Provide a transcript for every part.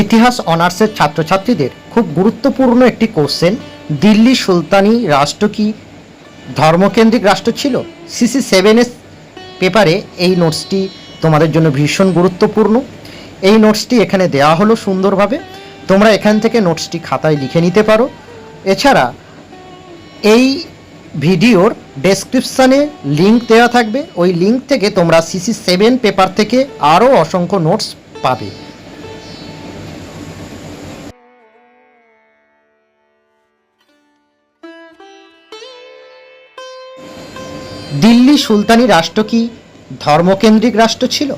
ইতিহাস অনার্সের ছাত্রছাত্রীদের খুব গুরুত্বপূর্ণ একটি কোশ্চেন। দিল্লি সুলতানি রাষ্ট্র কি ধর্মকেন্দ্রিক রাষ্ট্র ছিল? সিসি সেভেনের পেপারে এই নোটসটি তোমাদের জন্য ভীষণ গুরুত্বপূর্ণ। এই নোটসটি এখানে দেওয়া হলো সুন্দরভাবে। তোমরা এখান থেকে নোটসটি খাতায় লিখে নিতে পারো। এছাড়া এই ভিডিওর ডেসক্রিপশানে লিঙ্ক দেওয়া থাকবে। ওই লিঙ্ক থেকে তোমরা সিসি সেভেন পেপার থেকে আরও অসংখ্য নোটস পাবে। দিল্লি সুলতানি রাষ্ট্র কি ধর্মকেন্দ্রিক রাষ্ট্র ছিল?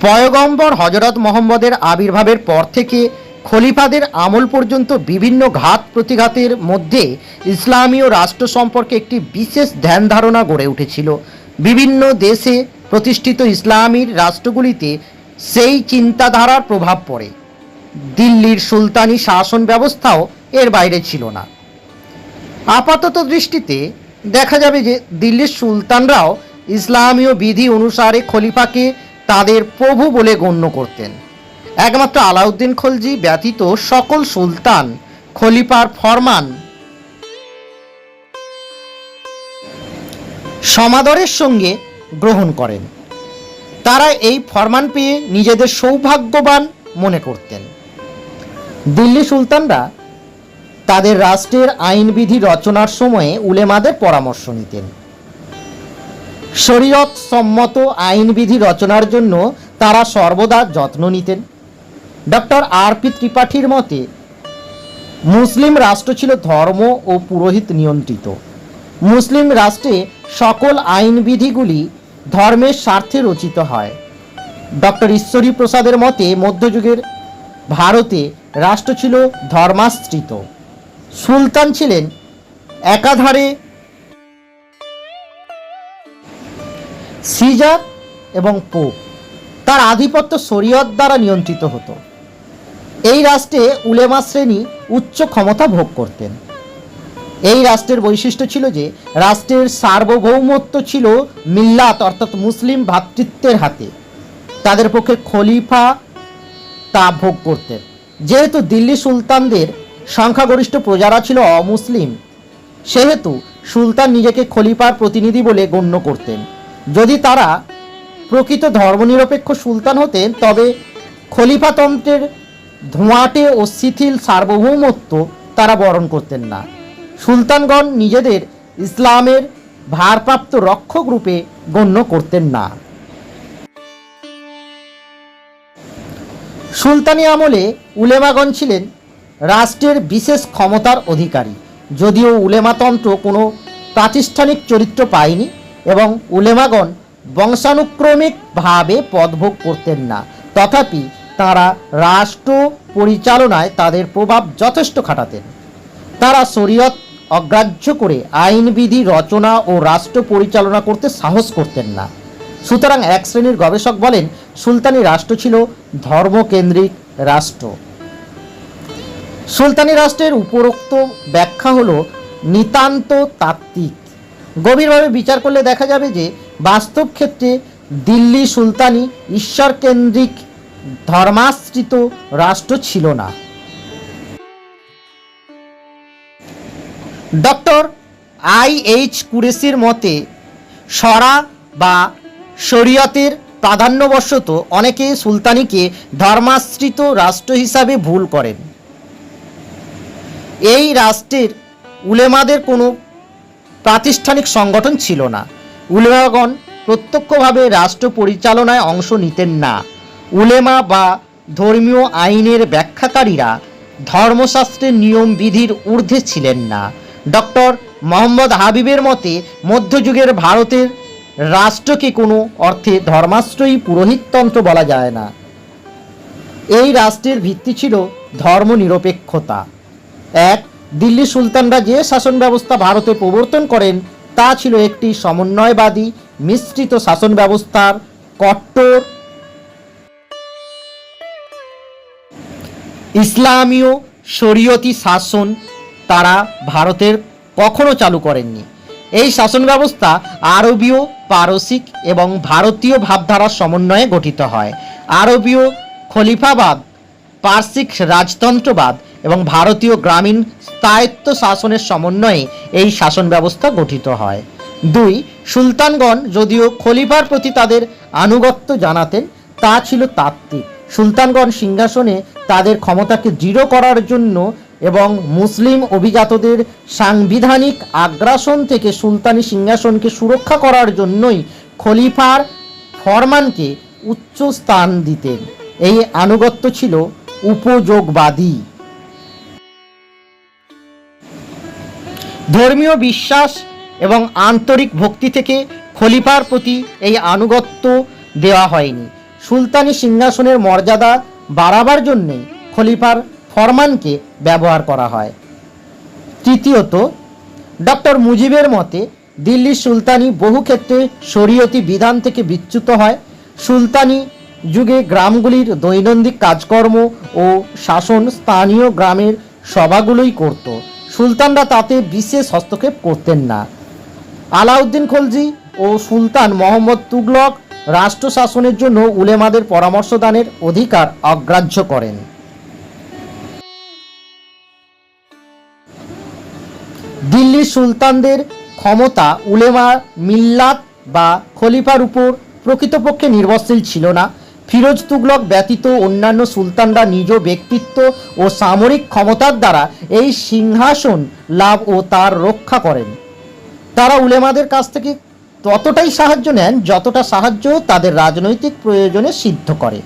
পয়গম্বর হজরত মোহাম্মদের আবির্ভাবের পর থেকে খলিফাদের আমল পর্যন্ত বিভিন্ন ঘাত প্রতিঘাতের মধ্যে ইসলামীয় রাষ্ট্র সম্পর্কে একটি বিশেষ ধ্যান ধারণা গড়ে উঠেছিল। বিভিন্ন দেশে প্রতিষ্ঠিত ইসলামীর রাষ্ট্রগুলিতে সেই চিন্তাধারার প্রভাব পড়ে। দিল্লির সুলতানি শাসন ব্যবস্থাও এর বাইরে ছিল না। আপাতত দৃষ্টিতে দেখা যাবে যে দিল্লির সুলতানরাও ইসলামীয় বিধি অনুসারে খলিফাকে তাদের প্রভু বলে গণ্য করতেন। একমাত্র আলাউদ্দিন খলজি ব্যতীত সকল সুলতান খলিফার ফরমান। সমাদরের সঙ্গে গ্রহণ করেন। তারা এই ফরমান পেয়ে নিজেদের সৌভাগ্যবান মনে করতেন। দিল্লি সুলতানরা তাদের রাষ্ট্রের আইনবিধি রচনার সময়ে উলেমাদের পরামর্শ নিতেন। শরীয়ত সম্মত আইনবিধি রচনার জন্য তারা সর্বদা যত্ন নিতেন। ডক্টর আর পি ত্রিপাঠীর মতে, মুসলিম রাষ্ট্র ছিল ধর্ম ও পুরোহিত নিয়ন্ত্রিত। মুসলিম রাষ্ট্রে সকল আইনবিধিগুলি ধর্মের স্বার্থে রচিত হয়। ডক্টর ঈশ্বরী প্রসাদের মতে, মধ্যযুগের ভারতে রাষ্ট্র ছিল ধর্মাশ্রিত। সুলতান ছিলেন একাধারে সিজার এবং পোপ। তার আধিপত্য শরীয়ত দ্বারা নিয়ন্ত্রিত হতো। এই রাষ্ট্রে উলেমা শ্রেণি উচ্চ ক্ষমতা ভোগ করতেন। এই রাষ্ট্রের বৈশিষ্ট্য ছিল যে, রাষ্ট্রের সার্বভৌমত্ব ছিল মিল্লাত, অর্থাৎ মুসলিম ভ্রাতৃত্বের হাতে। তাদের পক্ষে খলিফা তা ভোগ করতেন। যেহেতু দিল্লি সুলতানদের সংখ্যাগরিষ্ঠ প্রজারা ছিল অমুসলিম। সেহেতু সুলতান নিজেকে খলিফার প্রতিনিধি বলে গণ্য করতেন। যদি তারা প্রকৃত ধর্মনিরপেক্ষ সুলতান হতেন, তবে খলিফাতন্ত্রের ধোঁয়াটে ও শিথিল সার্বভৌমত্ব তারা বরণ করতেন না। সুলতানগণ নিজেদের ইসলামের ভারপ্রাপ্ত রক্ষক রূপে গণ্য করতেন না। সুলতানি আমলে উলেমাগণ ছিলেন রাষ্ট্রের বিশেষ ক্ষমতার অধিকারী। যদিও উলেমাতন্ত্র কোনো প্রাতিষ্ঠানিক চরিত্র পায়নি এবং উলেমাগণ বংশানুক্রমিকভাবে পদভোগ করতেন না। তথাপি তারা রাষ্ট্র পরিচালনায় তাদের প্রভাব যথেষ্ট খাটাতেন। তারা শরীয়ত অগ্রাহ্য করে আইনবিধি রচনা ও রাষ্ট্র পরিচালনা করতে সাহস করতেন না। সুতরাং এক শ্রেণির গবেষক বলেন, সুলতানি রাষ্ট্র ছিল ধর্মকেন্দ্রিক রাষ্ট্র। সুলতানি রাষ্ট্রের উপরোক্ত ব্যাখ্যা হলো নিতান্ত তাত্ত্বিক। গভীরভাবে বিচার করলে দেখা যাবে যে বাস্তব ক্ষেত্রে দিল্লি সুলতানি ঈশ্বরকেন্দ্রিক ধর্মাশ্রিত রাষ্ট্র ছিল না। ডক্টর আই এইচ কুরেসির মতে, সরা বা শরীয়তের প্রাধান্যবশত অনেকে সুলতানিকে ধর্মাশ্রিত রাষ্ট্র হিসাবে ভুল করেন। এই রাষ্ট্রের উলেমাদের কোনো প্রাতিষ্ঠানিক সংগঠন ছিল না। উলেমাগণ প্রত্যক্ষভাবে রাষ্ট্র পরিচালনায় অংশ নিতেন না। উলেমা বা ধর্মীয় আইনের ব্যাখ্যাকারীরা ধর্মশাস্ত্রের নিয়ম বিধির ঊর্ধ্বে ছিলেন না। ডক্টর মোহাম্মদ হাবিবের মতে, মধ্যযুগের ভারতের রাষ্ট্রকে কোনো অর্থে ধর্মাশ্রয়ী পুরোহিততন্ত্র বলা যায় না। এই রাষ্ট্রের ভিত্তি ছিল ধর্মনিরপেক্ষতা। এক, দিল্লি সুলতানরা যে শাসন ব্যবস্থা ভারতে প্রবর্তন করেন। তা ছিল একটি সমন্বয়বাদী মিশ্রিত শাসন ব্যবস্থার কট্টর। ইসলামীয় শরীয়তি শাসন তারা ভারতের কখনো চালু করেননি। এই শাসন ব্যবস্থা আরবীয়, পারসিক এবং ভারতীয় ভাবধারার সমন্বয়ে গঠিত হয়। আরবীয় খলিফাবাদ, পার্সিক রাজতন্ত্রবাদ এবং ভারতীয় গ্রামীণ স্থায়িত্ব শাসনের সমন্বয়ে এই শাসন ব্যবস্থা গঠিত হয়। দুই, সুলতানগণ যদিও খলিফার প্রতি তাদের আনুগত্য জানাতেন, তা ছিল তাত্ত্বিক। সুলতানগণ সিংহাসনে তাদের ক্ষমতাকে দৃঢ় করার জন্য এবং মুসলিম অভিজাতদের সাংবিধানিক আগ্রাসন থেকে সুলতানি সিংহাসনকে সুরক্ষা করার জন্যই খলিফার ফরমানকে উচ্চ স্থান দিতেন। এই আনুগত্য ছিল উপযোগবাদী। ধর্মীয় বিশ্বাস এবং আন্তরিক ভক্তি থেকে খলিফার প্রতি এই আনুগত্য দেওয়া হয়নি। সুলতানি সিংহাসনের মর্যাদা বাড়াবার জন্যে খলিফার ফরমানকে ব্যবহার করা হয়। তৃতীয়ত ডক্টর মুজিবের মতে, দিল্লির সুলতানি বহু ক্ষেত্রে শরীয়তি বিধান থেকে বিচ্যুত হয়। সুলতানি যুগে গ্রামগুলির দৈনন্দিন কাজকর্ম ও শাসন স্থানীয় গ্রামের সভাগুলোই করত। সুলতানরা তাতে বিশেষ হস্তক্ষেপ করতেন না। আলাউদ্দিন খলজি ও সুলতান মোহাম্মদ তুগলক রাষ্ট্র শাসনের জন্য উলেমাদের পরামর্শ দানের অধিকার অগ্রাহ্য করেন। দিল্লির সুলতানদের ক্ষমতা উলেমা মিল্লাত বা খলিফার উপর প্রকৃতপক্ষে নির্ভরশীল ছিল না। ফিরোজ তুগলক ব্যতীত অন্যান্য সুলতানরা নিজ ব্যক্তিত্ব ও সামরিক ক্ষমতার দ্বারা এই সিংহাসন লাভ ও তার রক্ষা করেন। তারা উলেমাদের কাছ থেকে ততটাই সাহায্য নেন যতটা সাহায্য তাদের রাজনৈতিক প্রয়োজনে সিদ্ধ করে।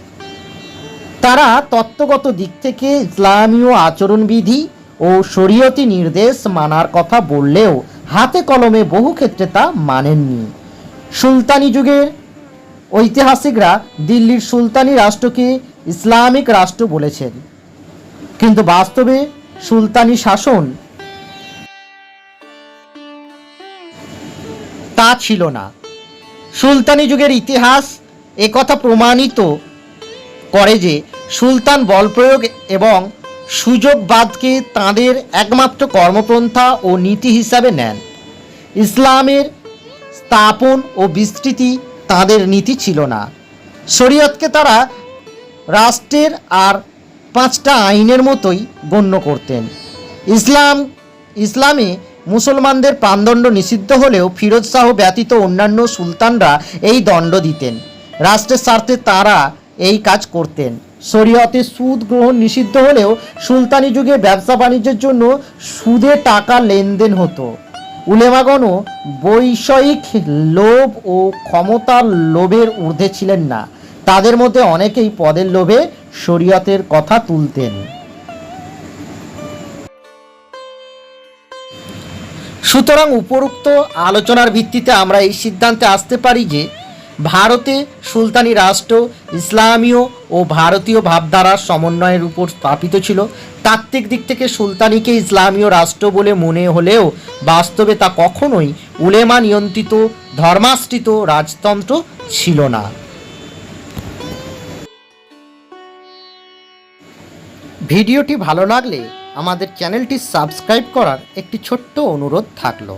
তারা তত্ত্বগত দিক থেকে ইসলামীয় আচরণবিধি ও শরীয়তি নির্দেশ মানার কথা বললেও হাতে কলমে বহু ক্ষেত্রে তা মানেননি। সুলতানি যুগের ঐতিহাসিকরা দিল্লির সুলতানি রাষ্ট্রকে ইসলামিক রাষ্ট্র বলেছেন। কিন্তু বাস্তবে সুলতানি শাসন তা ছিল না। সুলতানি যুগের ইতিহাস একথা প্রমাণিত করে যে সুলতান বলপ্রয়োগ এবং সুযোগবাদকে তাঁদের একমাত্র কর্মপন্থা ও নীতি হিসাবে নেন। ইসলামের স্থাপন ও বিস্তৃতি তাদের নীতি ছিল না। শরীয়তকে তারা রাষ্ট্রের আর পাঁচটা আইনের মতোই গণ্য করতেন। ইসলাম, ইসলামে মুসলমানদের প্রাণদণ্ড নিষিদ্ধ হলেও ফিরোজ শাহ ব্যতীত অন্যান্য সুলতানরা এই দণ্ড দিতেন। রাষ্ট্রের স্বার্থে তারা এই কাজ করতেন। শরীয়তে সুদ গ্রহণ নিষিদ্ধ হলেও সুলতানি যুগে ব্যবসা বাণিজ্যের জন্য সুদে টাকা লেনদেন হতো। উলেমাগণও বৈষয়িক লোভ ও ক্ষমতার লোভের ঊর্ধ্বে ছিলেন না। তাদের মধ্যে অনেকেই পদের লোভে শরীয়তের কথা তুলতেন। সুতরাং উপরোক্ত আলোচনার ভিত্তিতে আমরা এই সিদ্ধান্তে আসতে পারি যে ভারতে সুলতানি রাষ্ট্র ইসলামীয় ও ভারতীয় ভাবধারার সমন্বয়ের উপর স্থাপিত ছিল। তাত্ত্বিক দিক থেকে সুলতানিকে ইসলামীয় রাষ্ট্র বলে মনে হলেও বাস্তবে তা কখনোই উলেমা নিয়ন্ত্রিত ধর্মাশ্রিত রাজতন্ত্র ছিল না। ভিডিওটি ভালো লাগলে আমাদের চ্যানেলটি সাবস্ক্রাইব করার একটি ছোট্ট অনুরোধ থাকল।